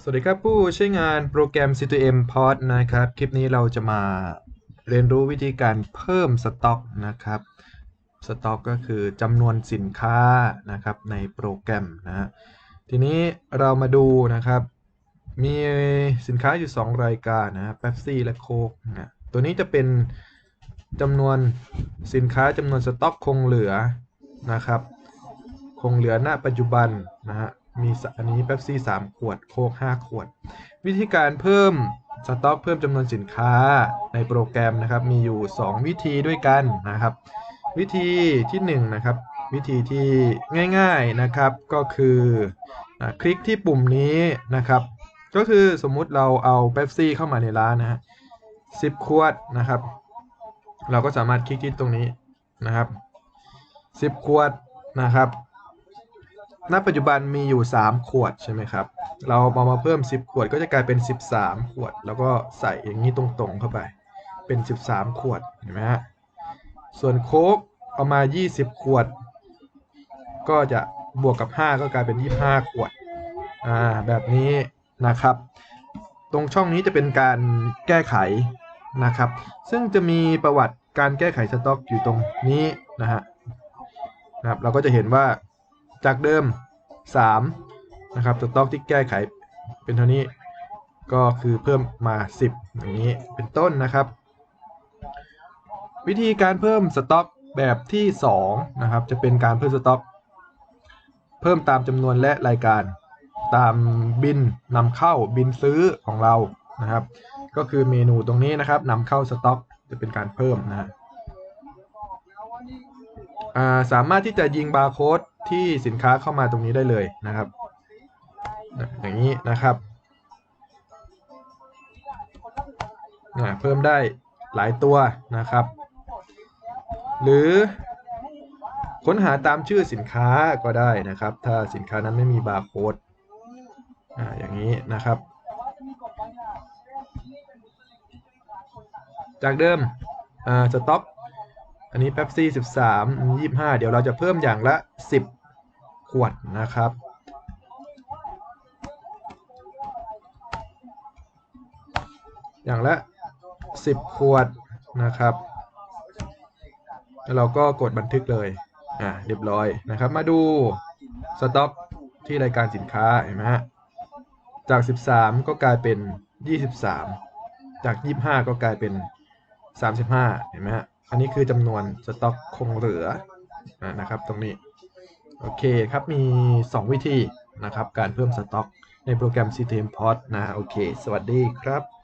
สวัสดีครับผู้ใช้งานโปรแกรม C2M Port นะครับ คลิปนี้เราจะมาเรียนรู้วิธีการเพิ่มสต็อกนะครับสต็อกก็คือจำนวนสินค้านะครับในโปรแกรมนะฮะทีนี้เรามาดูนะครับ มีสินค้าอยู่ 2 รายการนะเป๊ปซี่และโค้กนะตัวนี้จะเป็นจำนวนสินค้าจำนวนสต็อกคงเหลือนะครับ คงเหลือณปัจจุบันนะฮะ มีอันนี้เป๊ปซี่3ขวด โค้ก5ขวด วิธีการเพิ่มสต็อกเพิ่มจำนวนสินค้าในโปรแกรมนะครับ มีอยู่ 2 วิธีด้วยกันนะครับ วิธีที่1นงนะครับ วิธีที่ง่ายๆนะครับก็คืออะคลิกที่ปุ่มนี้นะครับ ก็คือสมมุติเราเอาเป๊ปซี่เข้ามาในร้านนะฮะสิบขวดนะครับ เราก็สามารถคลิกที่ตรงนี้นะครับสิบขวดนะครับ ณปัจจุบันมีอยู่ 3 ขวดใช่ไหมครับ เราเอามาเพิ่ม 10 ขวดก็จะกลายเป็น 13 ขวด แล้วก็ใส่อย่างนี้ตรงๆเข้าไป เป็น 13 ขวดเห็นไหมฮะ ส่วนโค้กเอามา 20 ขวด ก็จะบวกกับ 5 ก็กลายเป็น 25 ขวด อ่า แบบนี้นะครับ ตรงช่องนี้จะเป็นการแก้ไขนะครับ ซึ่งจะมีประวัติการแก้ไขสต็อกอยู่ตรงนี้นะฮะนะครับ เราก็จะเห็นว่า จากเดิม 3 นะครับสต็อกที่แก้ไขเป็นเท่านี้ก็คือเพิ่มมา 10 อย่างนี้เป็นต้นนะครับ วิธีการเพิ่มสต็อกแบบที่ 2 นะครับ จะเป็นการเพิ่มสต็อก เพิ่มตามจำนวนและรายการตามบินนำเข้าบินซื้อของเรานะครับ ก็คือเมนูตรงนี้นะครับนำเข้าสต็อกจะเป็นการเพิ่มนะสามารถที่จะยิงบาร์โค้ด ที่สินค้าเข้ามาตรงนี้ได้เลยนะครับ อย่างนี้นะครับอ่าเพิ่มได้หลายตัวนะครับ หรือค้นหาตามชื่อสินค้าก็ได้นะครับ ถ้าสินค้านั้นไม่มีบาร์โค้ดอ่าอย่างนี้นะครับ จากเดิมอ่าสต็อกอันนี้เป๊ปซี่สิบสามยี่ห้าเดี๋ยวเราจะเพิ่มอย่างละสิบ ขวดนะครับ อย่างละสิบขวดนะครับ แล้วเราก็กดบันทึกเลย อ่าเรียบร้อยนะครับ มาดูสต็อกที่รายการสินค้าเห็นไหมฮะ จาก 13 ก็กลายเป็น 23 จาก 25 ก็กลายเป็น 35 เห็นไหมฮะ อันนี้คือจำนวนสต็อกคงเหลือนะครับตรงนี้ โอเคครับมี 2 วิธีนะครับ การเพิ่มสต็อกในโปรแกรม CTM Port นะโอเค สวัสดีครับ